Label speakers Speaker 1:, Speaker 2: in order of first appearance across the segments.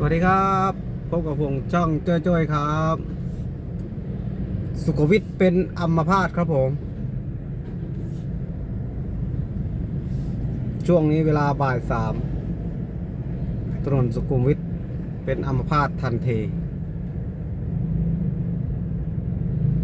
Speaker 1: สวัสดีครับ พบกับผมช่องเจ้ยจ้อยครับ สุขวิทย์เป็นอัมพาตครับผม ช่วงนี้เวลาบ่ายสามถนนสุขุมวิทเป็นอัมพาตทันที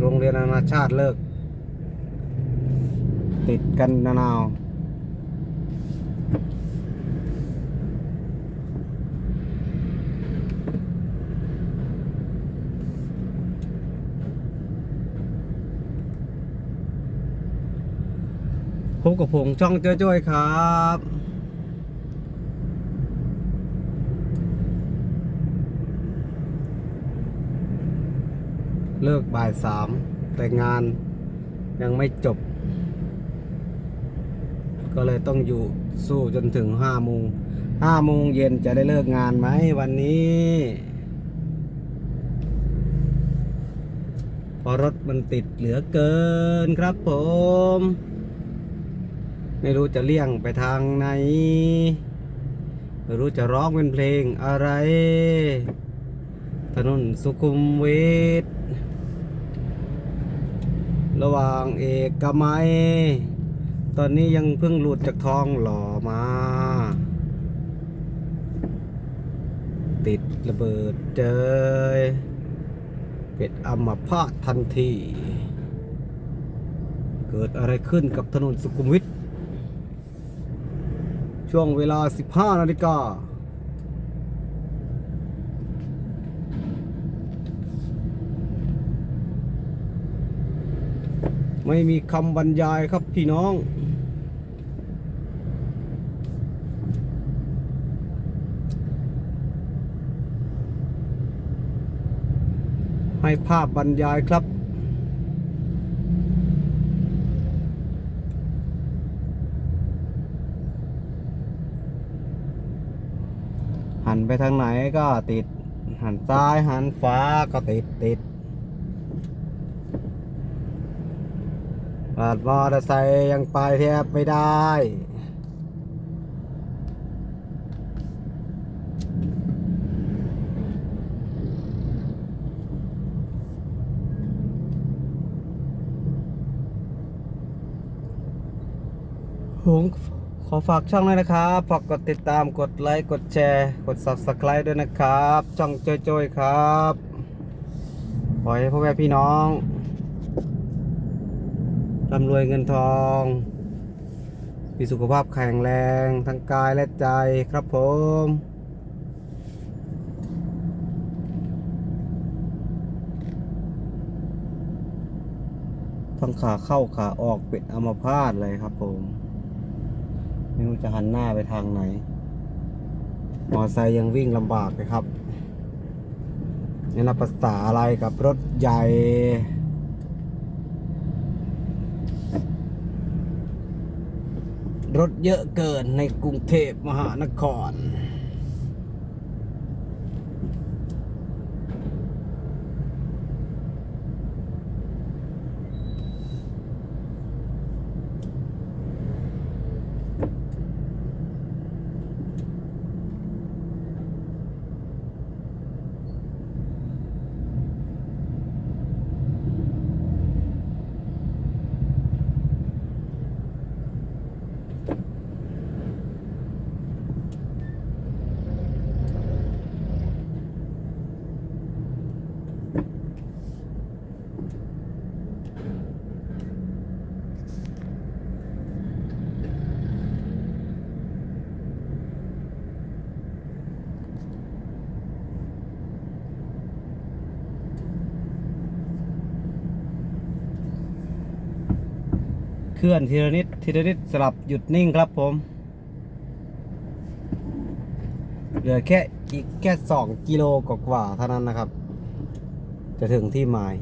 Speaker 1: โรงเรียนนานาชาติเลิก ติดกันนานาว พบกับผมช่องเจ้ยจ้อยครับ เลิกบ่ายสามแต่งานยังไม่จบ ก็เลยต้องอยู่สู้จนถึงห้าโมงห้าโมงเย็นจะได้เลิกงานไหมวันนี้เพอรถมันติดเหลือเกินครับผม ไม่รู้จะเลี่ยงไปทางไหน ไม่รู้จะร้องเป็นเพลงอะไร ถนนสุขุมวิทระหว่างเอกมัย ตอนนี้ยังเพิ่งหลุดจากท้องหล่อมา ติดระเบิดเจยเป็ดอัมพาตทันที เกิดอะไรขึ้นกับถนนสุขุมวิท ช่วงเวลา 15 นาฬิกาไม่มีคำบรรยายครับพี่น้อง ให้ภาพบรรยายครับ หัน ไปทางไหนก็ติด หันซ้ายหันขวาก็ติดติดปาดมอเตอร์ไซค์ยังไปแทบไม่ได้ผม ขอฝากช่องด้วยนะครับ ฝากกดติดตาม กดไลค์ กดแชร์ กด Subscribe ด้วยนะครับ ช่องโจยๆครับ ขอให้พ่อแม่พี่น้องร่ำรวยเงินทอง มีสุขภาพแข็งแรงทั้งกายและใจครับผมทั้งขาเข้าขาออกเป็นอัมพาตเลยครับผม ไม่รู้จะหันหน้าไปทางไหน มอไซค์ยังวิ่งลำบากเลยครับนี่นับภาษาอะไรกับรถใหญ่รถเยอะเกินในกรุงเทพมหานคร เคลื่อนทีละนิดทีละนิดสลับหยุดนิ่งครับผม เหลือแค่อีกแค่สองกิโลกว่าเท่านั้นนะครับ จะถึงที่หมาย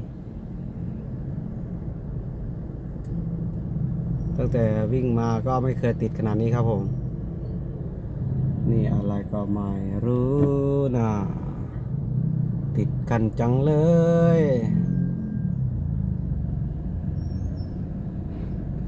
Speaker 1: ตั้งแต่วิ่งมาก็ไม่เคยติดขนาดนี้ครับผม นี่อะไรก็ไม่รู้นะติดกันจังเลย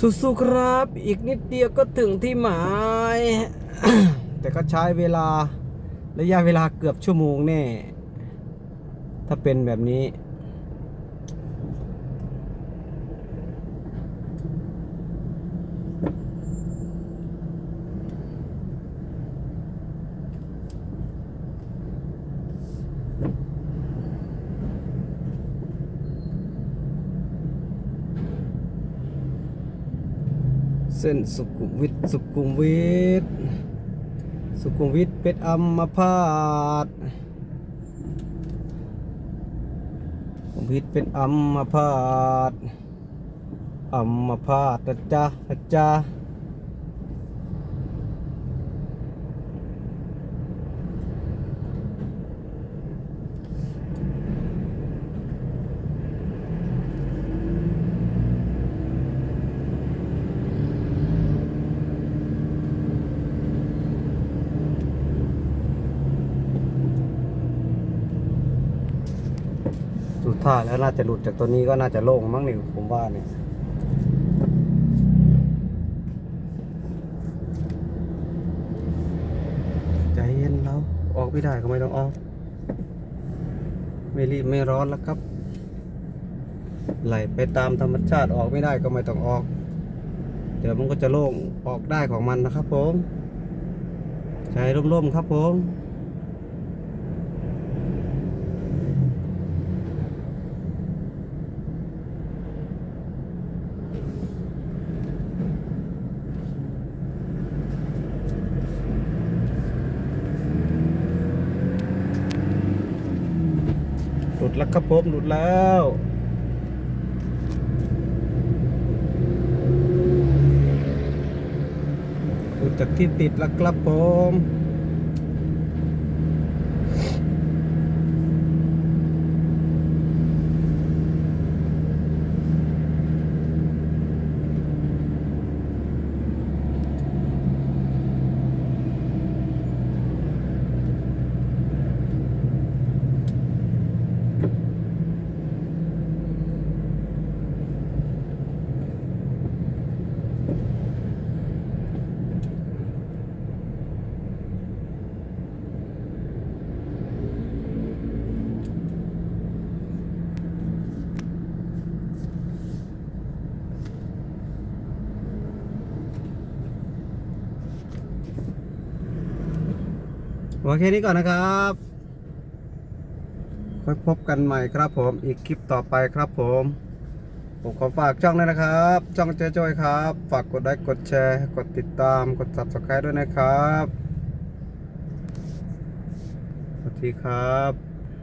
Speaker 1: สู้ๆครับ อีกนิดเดียวก็ถึงที่หมาย แต่ก็ใช้เวลาระยะเวลาเกือบชั่วโมงแน่ ถ้าเป็นแบบนี้ ส้นสุขุมวิทสุขุมวิทสุขุมวิทเป็ดอัมมาพาดสุขุมวิทเป็นอัมมาพาดอัมพาตนะจ๊ะนะจ๊ะสุด ท้าแล้วน่าจะหลุดจากตัวนี้ก็น่าจะโล่งมั้งนี่ผมว่าเนี่ยใจเย็นเราออกไม่ได้ก็ไม่ต้องออก ไม่รีบไม่ร้อนแล้วครับ ไหลไปตามธรรมชาติออกไม่ได้ก็ไม่ต้องออก เดี๋ยวมันก็จะโล่งออกได้ของมันนะครับผมใจร่มๆครับผม ดแล้วครับผมหลุดแล้วหลุดจากที่ติดแล้วครับผม โอเคนี้ก่อนนะครับค่อยพบกันใหม่ครับผมอีกคลิปต่อไปครับผมผมขอฝากช่องด้วยนะครับ ช่องเจ๊จอยครับ ฝากกดไลค์กดแชร์ กดติดตามกด subscribe ด้วยนะครับ สวัสดีครับ